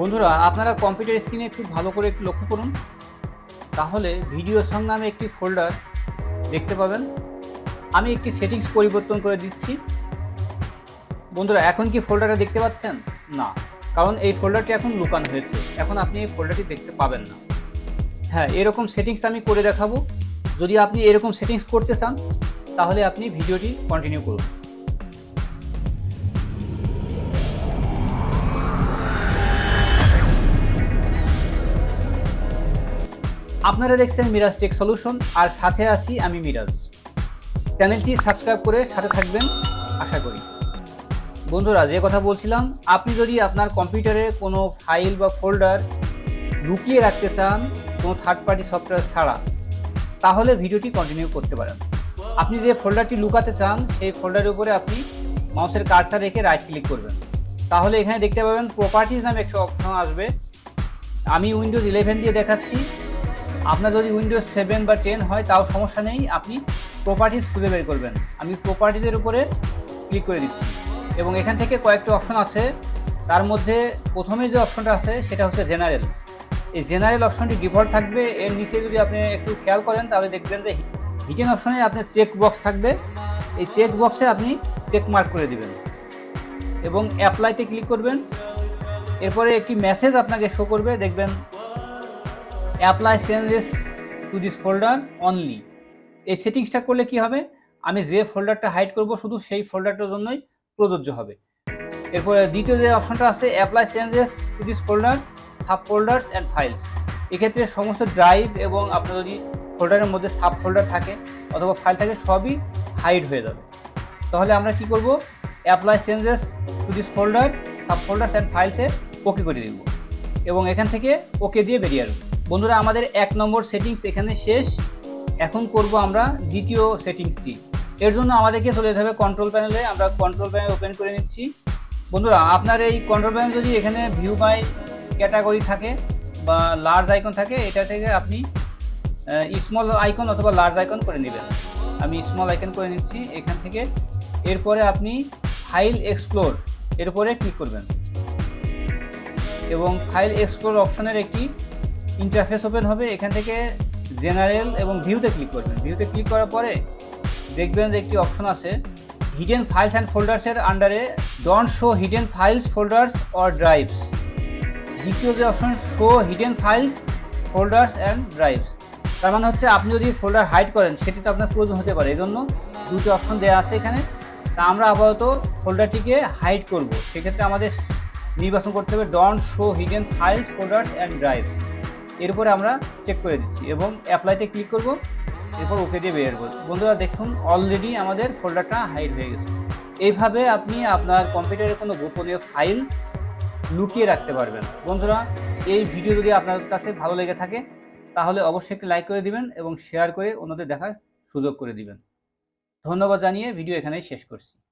বন্ধুরা, আপনারা কম্পিউটার স্ক্রিনে একটু ভালো করে একটু লক্ষ্য করুন। তাহলে ভিডিও সং নামে একটি ফোল্ডার দেখতে পাবেন। আমি একটি সেটিংস পরিবর্তন করে দিচ্ছি। বন্ধুরা, এখন কি ফোল্ডারটা দেখতে পাচ্ছেন? না, কারণ এই ফোল্ডারটি এখন লুকানো হয়েছে। এখন আপনি এই ফোল্ডারটি দেখতে পাবেন না। হ্যাঁ এরকম সেটিংস আমি করে দেখাবো। যদি আপনি এরকম সেটিংস করতে চান, তাহলে আপনি ভিডিওটি কন্টিনিউ করুন। আপনারা দেখছেন মিরাজ টেক সলিউশন আর সাথে আছি আমি মিরাজ চ্যানেলটি সাবস্ক্রাইব করে সাথে থাকবেন, আশা করি। বন্ধুরা, যে কথা বলছিলাম, আপনি যদি আপনার কম্পিউটারে কোনো ফাইল বা ফোল্ডার লুকিয়ে রাখতে চান, কোনো থার্ড পার্টি সফটওয়্যার ছাড়া, তাহলে ভিডিওটি কন্টিনিউ করতে পারেন। আপনি যে ফোল্ডারটি লুকাতে চান, সেই ফোল্ডারের উপরে আপনি মাউসের কার্সার রেখে রাইট ক্লিক করবেন। তাহলে এখানে দেখতে পাবেন প্রপার্টিজ নামে একটা অপশন আসবে। আমি উইন্ডোজ ইলেভেন দিয়ে দেখাচ্ছি। আপনার যদি উইন্ডোজ সেভেন বা টেন হয়, তাও সমস্যা নেই, আপনি প্রপার্টিজ খুঁজে বের করবেন। আমি প্রপার্টিজের উপরে ক্লিক করে দিচ্ছি। এবং এখান থেকে কয়েকটা অপশন আছে। তার মধ্যে প্রথমে যে অপশনটা আছে, সেটা হচ্ছে জেনারেল এই জেনারেল অপশনটি ডিফল্ট থাকবে। এর নিচে যদি আপনি একটু খেয়াল করেন, তাহলে দেখবেন যে হিডেন অপশনে আপনার চেক বক্স থাকবে। এই চেক বক্সে আপনি চেক মার্ক করে দিবেন। এবং অ্যাপ্লাইতে ক্লিক করবেন। এরপরে একটি মেসেজ আপনাকে শো করবে। দেখবেন apply changes to this folder only এই সেটিংসটা করলে কি হবে? আমি যে ফোল্ডারটা হাইড করব, শুধু সেই ফোল্ডারটার জন্যই প্রযোজ্য হবে। এরপরে দ্বিতীয় যে অপশনটা আছে apply changes to this folder sub folders and files এক্ষেত্রে সমস্ত ড্রাইভ এবং আপনার যদি ফোল্ডারের মধ্যে সাব ফোল্ডার থাকে অথবা ফাইল থাকে, সবই হাইড হয়ে যাবে। তাহলে আমরা কি করব? Apply changes to this folder sub folders and ফাইলসে okay করে দিব। এবং এখান থেকে ওকে দিয়ে বেরিয়ে আসব। বন্ধুরা, আমাদের এক নম্বর সেটিংস এখানে শেষ। এখন করব আমরা দ্বিতীয় সেটিংসটি এর জন্য আমাদেরকে চলে যেতে হবে কন্ট্রোল প্যানেলে আমরা কন্ট্রোল প্যানেল ওপেন করে নিচ্ছি। বন্ধুরা, আপনার এই কন্ট্রোল প্যানেল যদি এখানে ভিউ বাই ক্যাটাগরি থাকে বা লার্জ আইকন থাকে, এটা থেকে আপনি স্মল আইকন অথবা লার্জ আইকন করে নেবেন। আমি স্মল আইকন করে নিচ্ছি এখান থেকে। এরপরে আপনি ফাইল এক্সপ্লোর এর উপরে ক্লিক করবেন। এবং ফাইল এক্সপ্লোর অপশনের একটি ইন্টারফেস ওপেন হবে, এখান থেকে জেনারেল এবং ভিউতে ক্লিক করবেন। ভিউতে ক্লিক করার পরে দেখবেন যে একটি অপশন আছে হিডেন ফাইলস অ্যান্ড ফোল্ডার্সের আন্ডারে don't show hidden files folders or drives দ্বিতীয় যে option show hidden files folders and drives তার মানে হচ্ছে আপনি যদি ফোল্ডার হাইড করেন, সেটি তো আপনার প্রয়োজন হতে পারে। এই জন্য দুটো অপশন দেওয়া আছে এখানে। তা আমরা আপাতত ফোল্ডারটিকে হাইড করব। সেক্ষেত্রে আমাদের নির্বাচন করতে হবে don't show hidden files folders and drives এরপরে আমরা চেক করে দিচ্ছি এবং অ্যাপ্লাইতে ক্লিক করব, এরপর ওকে দিয়ে বের করব বন্ধুরা দেখুন অলরেডি আমাদের ফোল্ডারটা হাইড হয়ে গেছে। এইভাবে আপনি আপনার কম্পিউটারে কোনো গোপনীয় ফাইল লুকিয়ে রাখতে পারবেন। বন্ধুরা, এই ভিডিও যদি আপনার কাছে ভালো লেগে থাকে, তাহলে অবশ্যই একটি লাইক করে দিবেন এবং শেয়ার করে অন্যদের দেখার সুযোগ করে দিবেন। ধন্যবাদ জানিয়ে ভিডিও এখানেই শেষ করছি।